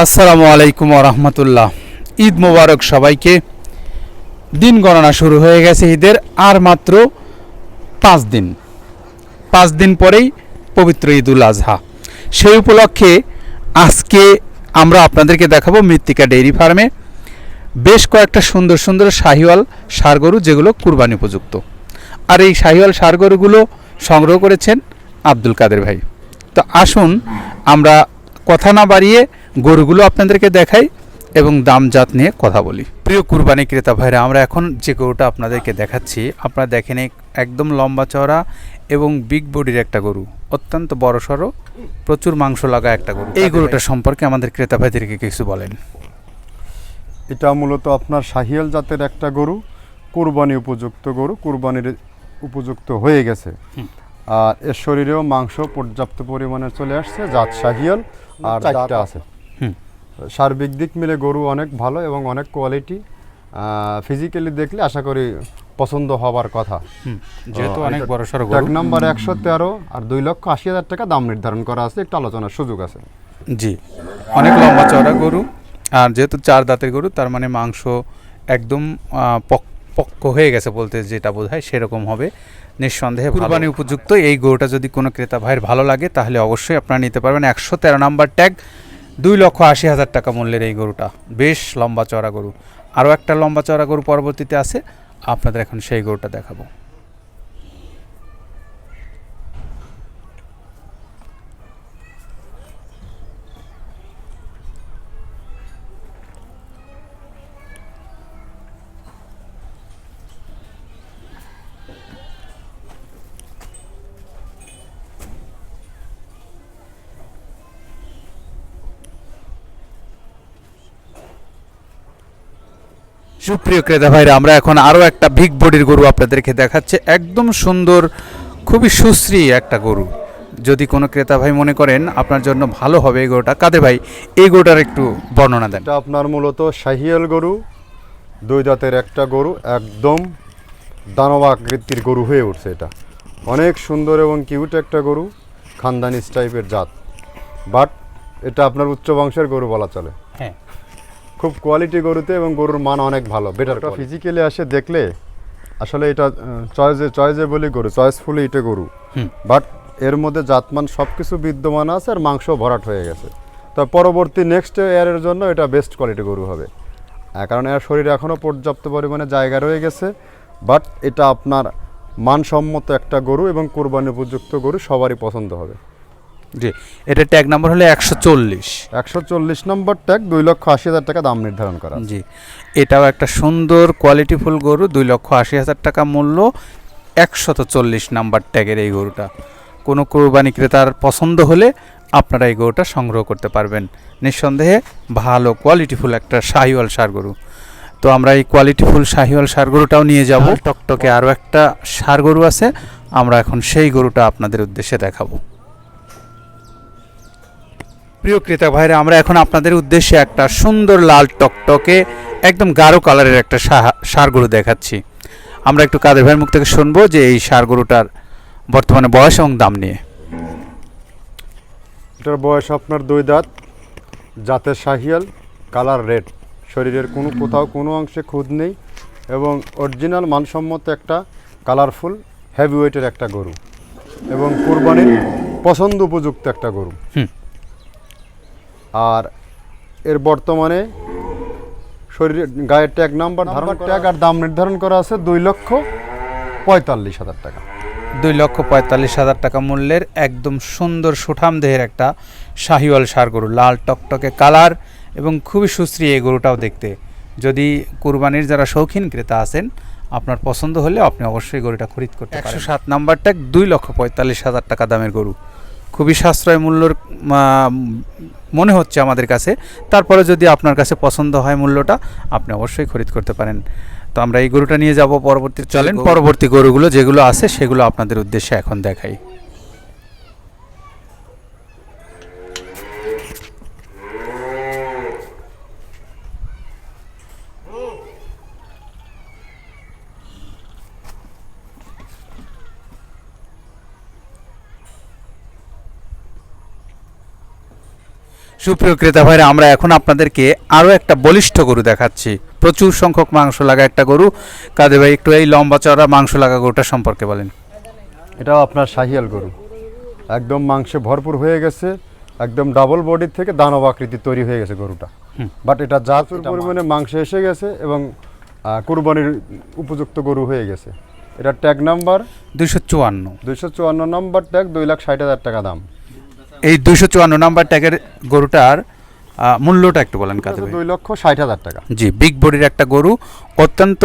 আসসালামু আলাইকুম রহমতুল্লাহ। ঈদ মোবারক সবাইকে। দিন গণনা শুরু হয়ে গেছে ঈদের আর মাত্র পাঁচ দিন। পাঁচ দিন পরেই পবিত্র ঈদুল আজহা। সেই উপলক্ষে আজকে আমরা আপনাদেরকে দেখাবো মৃত্তিকা ডেইরি ফার্মে বেশ কয়েকটা সুন্দর সুন্দর শাহিওয়াল সার গরু যেগুলো কুরবানি উপযুক্ত। আর এই শাহিওয়াল সার গরুগুলো সংগ্রহ করেছেন আব্দুল কাদের ভাই। তো আসুন আমরা কথা না বাড়িয়ে গরুগুলো আপনাদেরকে দেখাই এবং দাম জাত নিয়ে কথা বলি। প্রিয় কুরবানি ক্রেতা ভাইরা আমরা এখন যে গরুটা আপনাদেরকে দেখাচ্ছি আপনারা দেখেন একদম লম্বা চওড়া এবং বিগ বডির একটা গরু অত্যন্ত বড় সড়ো প্রচুর মাংস লাগা একটা গরু। এই গরুটা সম্পর্কে আমাদের ক্রেতা ভাইদেরকে কিছু বলেন। এটা মূলত আপনার শাহিয়াল জাতের একটা গরু কুরবানি উপযুক্ত গরু কুরবানির উপযুক্ত হয়ে গেছে। আর এর শরীরেও মাংস পর্যাপ্ত পরিমাণে চলে আসছে জাত শাহিয়াল আর চারটা আছে। সার্বিক দিক মিলে গরু অনেক ভালো এবং অনেক কোয়ালিটি ফিজিক্যালি দেখলে আশা করি পছন্দ হবার কথা। হুম, যেহেতু অনেক বড় সড়ো ট্যাগ গরু। নাম্বার একশো তেরো আর দুই লক্ষ আশি হাজার টাকা দাম নির্ধারণ করা আছে একটু আলোচনার সুযোগ আছে। জি অনেক লম্বা চওড়া গরু আর যেহেতু চার দাঁতের গরু তার মানে মাংস একদম পক- পক্ক হয়ে গেছে বলতে যেটা বোঝায় সেরকম হবে। নিঃসন্দেহে কুরবানি উপযুক্ত এই গরুটা যদি কোনো ক্রেতা ভাইয়ের ভালো লাগে তাহলে অবশ্যই আপনারা নিতে পারবেন। একশো তেরো নাম্বার ট্যাগ দুই লক্ষ আশি হাজার টাকা মূল্যের এই গরুটা। বেশ লম্বা চড়া গরু। আরও একটা লম্বা চড়া গরু পরবর্তীতে আছে। আপনাদের এখন সেই গরুটা দেখাবো। সুপ্রিয় ক্রেতা ভাইরা, আমরা এখন আরও একটা বিগ বডির গরু আপনাদেরকে দেখাচ্ছে। একদম সুন্দর, খুবই সুশ্রী একটা গরু। যদি কোনো ক্রেতা ভাই মনে করেন, আপনার জন্য ভালো হবে এই গরুটা। কাদের ভাই, এই গরুটার একটু বর্ণনা দেন। এটা আপনার মূলত শাহিয়াল গরু, দুই দাঁতের একটা গরু, একদম দানব আকৃতির গরু হয়ে উঠছে এটা। অনেক সুন্দর এবং কিউট একটা গরু খানদানিস টাইপের জাত। বাট এটা আপনার উচ্চ বংশের গরু বলা চলে। খুব কোয়ালিটি গরুতে এবং গরুর মান অনেক ভালো বেটার ফিজিক্যালি আসে দেখলে আসলে এটা চয়েসে চয়েসে বলি গরু চয়েসফুলি এটা গরু। বাট এর মধ্যে জাতমান সব কিছু বিদ্যমান আছে আর মাংস ভরাট হয়ে গেছে। তো পরবর্তী নেক্সট ইয়ারের জন্য এটা বেস্ট কোয়ালিটি গরু হবে। কারণ এর শরীরে এখনও পর্যাপ্ত পরিমাণে জায়গা রয়ে গেছে। বাট এটা আপনার মানসম্মত একটা গরু এবং কোরবানি উপযুক্ত গরু সবারই পছন্দ হবে। জি এটা ট্যাগ নাম্বার হলো একশো চল্লিশ। একশো চল্লিশ নম্বর ট্যাগ দুই লক্ষ আশি হাজার টাকা দাম নির্ধারণ করা। জি এটাও একটা সুন্দর কোয়ালিটিফুল গরু দুই লক্ষ আশি হাজার টাকা মূল্য একশত চল্লিশ নাম্বার ট্যাগের এই গরুটা। কোনো কোরবানি ক্রেতার পছন্দ হলে আপনারা এই গরুটা সংগ্রহ করতে পারবেন। নিঃসন্দেহে ভালো কোয়ালিটিফুল একটা শাহিওয়াল সার গরু। তো আমরা এই কোয়ালিটিফুল শাহিওয়াল সার গরুটাও নিয়ে যাব। টকটকে আরও একটা সার গরু আছে আমরা এখন সেই গরুটা আপনাদের উদ্দেশ্যে দেখাবো। প্রিয় ক্রেতা ভাইরা আমরা এখন আপনাদের উদ্দেশ্যে একটা সুন্দর লাল টকটকে একদম গাঢ় কালারের একটা সা- ষাঁড় গরু দেখাচ্ছি। আমরা একটু কাদের ভাইয়ের মুখ থেকে শুনব যে এই সার গরুটার বর্তমানে বয়স এবং দাম নিয়ে। এটার বয়স আপনার দুই দাঁত জাতের শাহিয়াল কালার রেড। শরীরের কোনো কোথাও কোনো অংশে খুদ নেই এবং অরিজিনাল মানসম্মত একটা কালারফুল হেভি ওয়েটের একটা গরু এবং কুরবানির পছন্দ উপযুক্ত একটা গরু। হুম। আর এর বর্তমানে শরীরের গায়ের ট্যাগ নাম্বার ধারণ ট্যাগ আর দাম নির্ধারণ করা আছে দুই লক্ষ পঁয়তাল্লিশ হাজার টাকা। দুই লক্ষ পঁয়তাল্লিশ হাজার টাকা মূল্যের একদম সুন্দর সুঠাম দেহের একটা শাহিওয়াল সার গরু। লাল টকটকে কালার এবং খুবই সুশ্রী এই গরুটাও দেখতে। যদি কুরবানির যারা শৌখিন ক্রেতা আছেন আপনার পছন্দ হলে আপনি অবশ্যই গরুটা খরিদ করতে একশো সাত নাম্বার নাম্বারটা দুই লক্ষ পঁয়তাল্লিশ হাজার টাকা দামের গরু। খুবই সাশ্রয় মূল্যর মনে হচ্ছে আমাদের কাছে। তারপরে যদি আপনার কাছে পছন্দ হয় মূল্যটা আপনি অবশ্যই খরিদ করতে পারেন। তো আমরা এই গরুটা নিয়ে যাব পরবর্তী চলেন পরবর্তী গরুগুলো যেগুলো আছে সেগুলো আপনাদের উদ্দেশ্যে এখন দেখাই। সুপ্রিয় ক্রেতা ভাইরা আমরা এখন আপনাদেরকে আরও একটা বলিষ্ঠ গরু দেখাচ্ছি। প্রচুর সংখ্যক মাংস লাগা একটা গরু। কাদের ভাই একটু এই লম্বা চড়া মাংস লাগা গরুটা সম্পর্কে বলেন। এটাও আপনার শাহিয়াল গরু। একদম মাংসে ভরপুর হয়ে গেছে একদম ডাবল বডির থেকে দানব আকৃতি তৈরি হয়ে গেছে গরুটা। বাট এটা যা পরিমাণে মাংস এসে গেছে এবং কুরবানির উপযুক্ত গরু হয়ে গেছে। এটা ট্যাগ নাম্বার দুইশো চুয়ান্ন। দুইশো চুয়ান্ন নম্বর ট্যাগ দুই লাখ ষাট হাজার টাকা দাম। এই দুইশো চুয়ান্ন নাম্বার ট্যাগের গরুটার মূল্যটা একটু বলেন ভাই দুই লক্ষ ষাট হাজার টাকা। জি বিগ বডির একটা গরু অত্যন্ত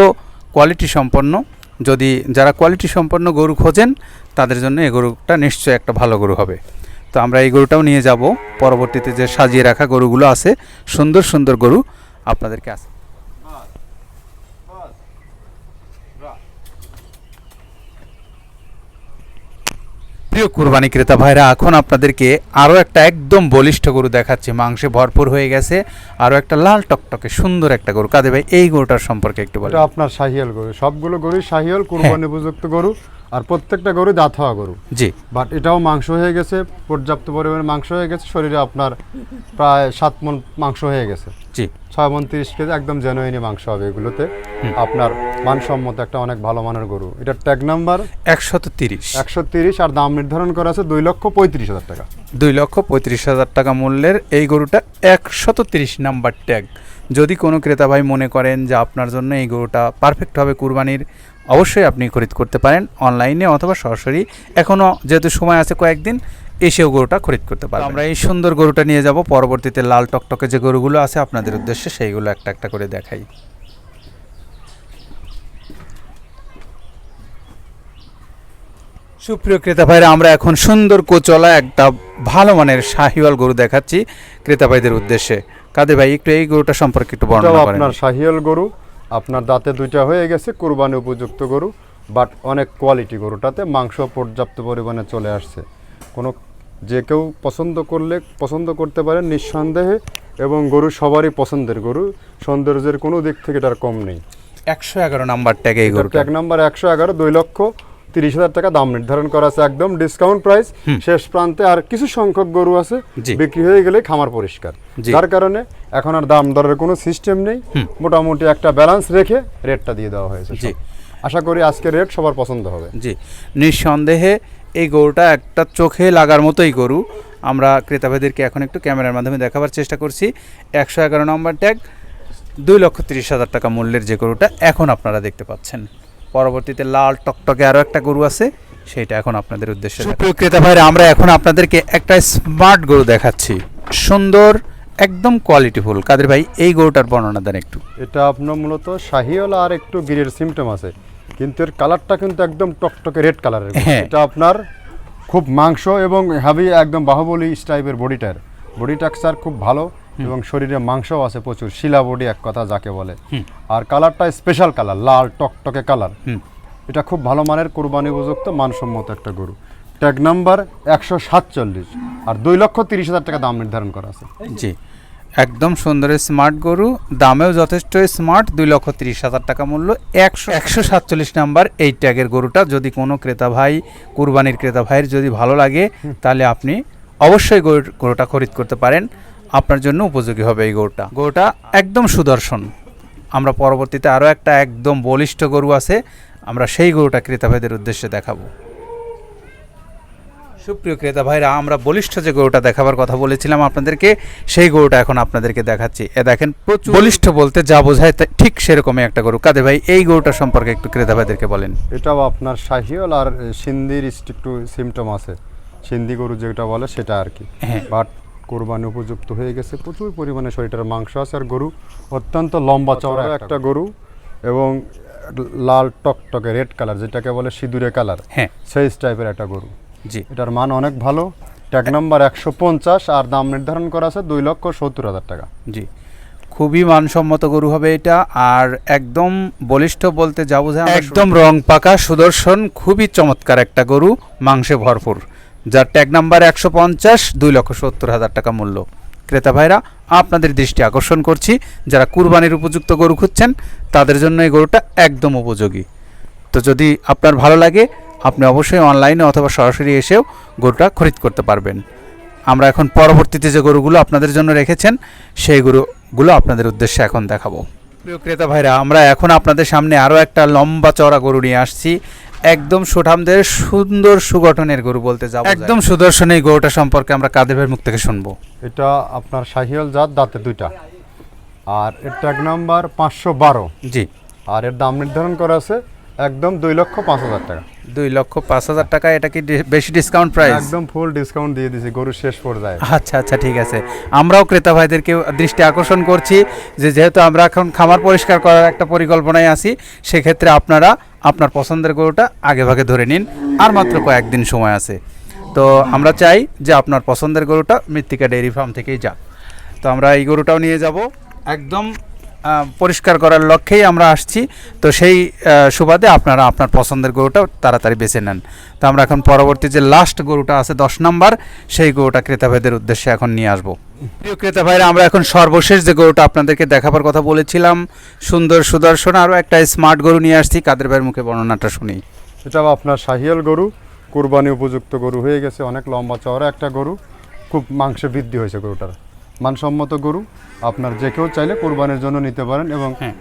কোয়ালিটি সম্পন্ন। যদি যারা কোয়ালিটি সম্পন্ন গরু খোঁজেন তাদের জন্য এই গরুটা নিশ্চয়ই একটা ভালো গরু হবে। তো আমরা এই গরুটাও নিয়ে যাব। পরবর্তীতে যে সাজিয়ে রাখা গরুগুলো আছে সুন্দর সুন্দর গরু আপনাদেরকে আছে প্রিয় কুরবানি ক্রেতা ভাইরা এখন আপনাদেরকে আরও একটা একদম বলিষ্ঠ গরু দেখাচ্ছি। মাংসে ভরপুর হয়ে গেছে আরও একটা লাল টকটকে সুন্দর একটা গরু। কাদের ভাই এই গরুটার সম্পর্কে একটু বলো আপনার শাহিয়াল গরু। সবগুলো গরু শাহিয়াল কুরবানি উপযুক্ত গরু। আর প্রত্যেকটা গরু দাঁত হওয়া গরু। জি। বাট এটাও মাংস হয়ে গেছে পর্যাপ্ত পরিমাণে মাংস হয়ে গেছে শরীরে আপনার প্রায় সাত মন মাংস হয়ে গেছে। জি। ছয় মন তিরিশ কেজি একদম জেনুইনি মাংস হবে এগুলোতে। আপনার মানসম্মত একটা অনেক ভালো মানের গরু। এটার ট্যাগ নাম্বার একশত তিরিশ। একশো তিরিশ আর দাম নির্ধারণ করা আছে দুই লক্ষ পঁয়ত্রিশ হাজার টাকা। দুই লক্ষ পঁয়ত্রিশ হাজার টাকা মূল্যের এই গরুটা একশত তিরিশ নাম্বার ট্যাগ যদি কোনো ক্রেতা ভাই মনে করেন যে আপনার জন্য এই গরুটা পারফেক্ট হবে কুরবানির অবশ্যই আপনি খরিদ করতে পারেন অনলাইনে অথবা সরাসরি। এখনও যেহেতু সময় আছে কয়েকদিন এসেও গরুটা খরিদ করতে পারেন আমরা এই সুন্দর গরুটা নিয়ে যাব পরবর্তীতে লাল টকটকে যে গরুগুলো আছে আপনাদের উদ্দেশ্যে সেইগুলো একটা একটা করে দেখাই। সুপ্রিয় ক্রেতা ভাইরা আমরা এখন সুন্দর কোচলা একটা ভালো মানের শাহিওয়াল গরু দেখাচ্ছি ক্রেতা ভাইদের উদ্দেশ্যে। কাদের ভাই একটু এই গরুটা সম্পর্কে একটু বর্ণনা করেন। আপনার শাহিয়াল গরু। আপনার দাঁতে দুইটা হয়ে গেছে কুরবানি উপযুক্ত গরু বাট অনেক কোয়ালিটি গরুটাতে মাংস পর্যাপ্ত পরিমাণে চলে আসছে। কোনো যে কেউ পছন্দ করলে পছন্দ করতে পারে নিঃসন্দেহে এবং গরু সবারই পছন্দের গরু সৌন্দর্যের কোনো দিক থেকে তার কম নেই। একশো এগারো নাম্বার ট্যাগে এই গরু এক নাম্বার একশো এগারো দুই লক্ষ তিরিশ হাজার টাকা দাম নির্ধারণ করা আছে একদম ডিসকাউন্ট প্রাইস শেষ প্রান্তে আর কিছু সংখ্যক গরু আছে। বিক্রি হয়ে গেলে খামার পরিষ্কার। যার কারণে এখন আর দাম দরের কোনো সিস্টেম নেই। মোটামুটি একটা ব্যালেন্স রেখে রেটটা দিয়ে দেওয়া হয়েছে জি। আশা করি আজকে রেট সবার পছন্দ হবে। জি। নিঃসন্দেহে এই গরুটা একটা চোখে লাগার মতোই গরু। আমরা ক্রেতাভাইদেরকে এখন একটু ক্যামেরার মাধ্যমে দেখাবার চেষ্টা করছি। একশো এগারো নম্বর ট্যাগ দুই লক্ষ তিরিশ হাজার টাকা মূল্যের যে গরুটা এখন আপনারা দেখতে পাচ্ছেন। পরবর্তীতে লাল টকটকে আরও একটা গরু আছে সেইটা এখন আপনাদের উদ্দেশ্যে ক্রেতা ভাইরা আমরা এখন আপনাদেরকে একটা স্মার্ট গরু দেখাচ্ছি। সুন্দর একদম কোয়ালিটিফুল কাদের ভাই এই গরুটার বর্ণনা দেন একটু। এটা আপনার মূলত শাহিওল আর একটু গিরের সিমটম আছে। কিন্তু এর কালারটা কিন্তু একদম টকটকে রেড কালারের হ্যাঁ। এটা আপনার খুব মাংস এবং হাবি একদম বাহুবলী টাইপের বডিটার বডি টাক্সার খুব ভালো। এবং শরীরে মাংসও আছে প্রচুর। শিলা বডি এক কথা যাকে বলে। আর কালারটা স্পেশাল কালার লাল টকটকে কালার। এটা খুব ভালো মানের কোরবানি উপযুক্ত মানসম্মত একটা গরু। ট্যাগ নাম্বার একশো সাতচল্লিশ। আর দুই লক্ষ তিরিশ হাজার টাকা দাম নির্ধারণ করা আছে। জি। একদম সুন্দর স্মার্ট গরু। দামেও যথেষ্ট স্মার্ট দুই লক্ষ তিরিশ হাজার টাকা মূল্য। একশো একশো সাতচল্লিশ নাম্বার এই ট্যাগের গরুটা। যদি কোনো ক্রেতা ভাই কুরবানির ক্রেতা ভাইয়ের যদি ভালো লাগে তাহলে আপনি অবশ্যই গরু- গরুটা খরিদ করতে পারেন। আপনার জন্য উপযোগী হবে এই গরুটা। গরুটা একদম সুদর্শন। আমরা পরবর্তীতে আরও একটা একদম বলিষ্ঠ গরু আছে আমরা সেই গরুটা ক্রেতা ভাইদের উদ্দেশ্যে দেখাবো। সুপ্রিয় ক্রেতা ভাইরা আমরা বলিষ্ঠ যে গরুটা দেখাবার কথা বলেছিলাম আপনাদেরকে সেই গরুটা এখন আপনাদেরকে দেখাচ্ছি। এ দেখেন প্রচুর বলিষ্ঠ বলতে যা বোঝায় ঠিক সেরকমই একটা গরু। কাদের ভাই এই গরুটা সম্পর্কে একটু ক্রেতা ভাইদেরকে বলেন। এটাও আপনার শাহিওল আর এ, সিন্ধির একটু সিমটম আছে। সিন্ধি গরু যেটা বলে সেটা আর কি। হ্যাঁ। বাট কোরবানি উপযুক্ত হয়ে গেছে। প্রচুর পরিমাণে শরীরের মাংস আছে আর গরু অত্যন্ত লম্বা চওড়া একটা গরু। এবং লাল টকটকে রেড কালার যেটাকে বলে সিঁদুরে কালার হ্যাঁ। সেই টাইপের একটা গরু। জি। এটার মান অনেক ভালো। ট্যাগ নাম্বার একশো পঞ্চাশ আর দাম নির্ধারণ করা আছে দুই লক্ষ সত্তর হাজার টাকা। জি। খুবই মানসম্মত গরু হবে এটা। আর একদম বলিষ্ঠ বলতে যা বোঝায় একদম রং পাকা সুদর্শন খুবই চমৎকার একটা গরু মাংসে ভরপুর। যার ট্যাগ নাম্বার একশো পঞ্চাশ, দুই লক্ষ সত্তর হাজার টাকা মূল্য। ক্রেতা ভাইরা, আপনাদের দৃষ্টি আকর্ষণ করছি, যারা কুরবানির উপযুক্ত গরু খুঁজছেন, তাদের জন্য এই গরুটা একদম উপযোগী। তো যদি আপনার ভালো লাগে, আপনি অবশ্যই অনলাইনে অথবা সরাসরি এসেও গরুটা খরিদ করতে পারবেন। আমরা এখন পরবর্তীতে যে গরুগুলো আপনাদের জন্য রেখেছেন, সেই গরুগুলো আপনাদের উদ্দেশ্যে এখন দেখাবো। প্রিয় ক্রেতা ভাইরা আমরা এখন আপনাদের সামনে আরও একটা লম্বা চড়া গরু নিয়ে আসছি। একদম সুঠামদের সুন্দর সুগঠনের গরু বলতে যাব একদম সুদর্শন এই গরুটা সম্পর্কে আমরা কাদের ভাইয়ের মুখ থেকে শুনব? এটা আপনার শাহিয়াল জাত দাঁতে দুইটা। আর এর ট্যাগ নাম্বার পাঁচশো বারো। জি। আর এর দাম নির্ধারণ করা আছে একদম দুই লক্ষ পাঁচ হাজার টাকা। দুই লক্ষ পাঁচ হাজার টাকা এটা কি বেশি ডিসকাউন্ট প্রাইস একদম ফুল ডিসকাউন্ট দিয়ে দিছি গরুর শেষ পর্যায়ে। আচ্ছা আচ্ছা ঠিক আছে। আমরাও ক্রেতা ভাইদেরকে দৃষ্টি আকর্ষণ করছি যে যেহেতু আমরা এখন খামার পরিষ্কার করার একটা পরিকল্পনায় আছি সেক্ষেত্রে আপনারা আপনার পছন্দের গরুটা আগে ভাগে ধরে নিন আর মাত্র কয়েকদিন সময় আছে। তো আমরা চাই যে আপনার পছন্দের গরুটা মৃত্তিকা ডেইরি ফার্ম থেকেই যাক। তো আমরা এই গরুটাও নিয়ে যাব। একদম পরিষ্কার করার লক্ষ্যেই আমরা আসছি। তো সেই সুবাদে আপনারা আপনার পছন্দের গরুটা তাড়াতাড়ি বেছে নেন। তো আমরা এখন পরবর্তী যে লাস্ট গরুটা আছে দশ নম্বর, সেই গরুটা ক্রেতা ভাইদের উদ্দেশ্যে এখন নিয়ে আসব। প্রিয় ক্রেতা ভাইরা, আমরা এখন সর্বশেষ যে গরুটা আপনাদেরকে দেখাবার কথা বলেছিলাম, সুন্দর সুদর্শন, আরও একটা স্মার্ট গরু নিয়ে আসছি। কাদের ভাইয়ের মুখে বর্ণনাটা শুনি। এটা আপনার শাহিয়াল গরু, কুরবানি উপযুক্ত গরু হয়ে গেছে, অনেক লম্বা চওড়া একটা গরু, খুব মাংস বৃদ্ধি হয়েছে গরুটার। মানসম্মত গরু আপনার যে কেউ চাইলে কোরবানির জন্য নিতে পারেন এবং হ্যাঁ।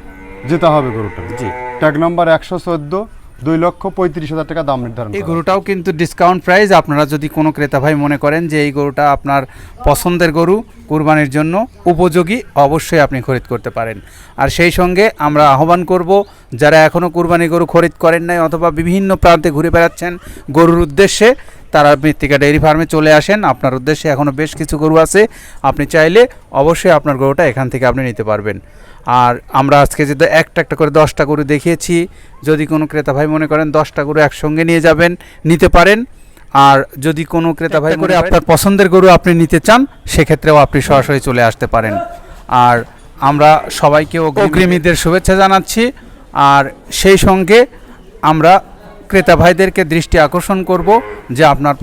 যেতে হবে গরুটা। জি। ট্যাগ নাম্বার একশো চোদ্দ দুই লক্ষ পঁয়ত্রিশ হাজার টাকা দাম নির্ধারণ এই গরুটাও কিন্তু ডিসকাউন্ট প্রাইস আপনারা যদি কোনো ক্রেতা ভাই মনে করেন যে এই গরুটা আপনার পছন্দের গরু কুরবানির জন্য উপযোগী অবশ্যই আপনি খরিদ করতে পারেন। আর সেই সঙ্গে আমরা আহ্বান করব যারা এখনও কুরবানি গরু খরিদ করেন নাই অথবা বিভিন্ন প্রান্তে ঘুরে বেড়াচ্ছেন গরুর উদ্দেশ্যে তারা মৃত্তিকা ডেইরি ফার্মে চলে আসেন। আপনার উদ্দেশ্যে এখনও বেশ কিছু গরু আছে। আপনি চাইলে অবশ্যই আপনার গরুটা এখান থেকে আপনি নিতে পারবেন। আর আমরা আজকে যদি একটা একটা করে দশটা গরু দেখিয়েছি যদি কোনো ক্রেতা ভাই মনে করেন দশটা গরু একসঙ্গে নিয়ে যাবেন নিতে পারেন। আর যদি কোনো ক্রেতা ভাই করে আপনার পছন্দের গরু আপনি নিতে চান সেক্ষেত্রেও আপনি সরাসরি চলে আসতে পারেন। আর আমরা সবাইকে অগ্রিমীদের শুভেচ্ছা জানাচ্ছি। আর সেই সঙ্গে আমরা ক্রেতা ভাইদেরকে দৃষ্টি আকর্ষণ করব যে আপনার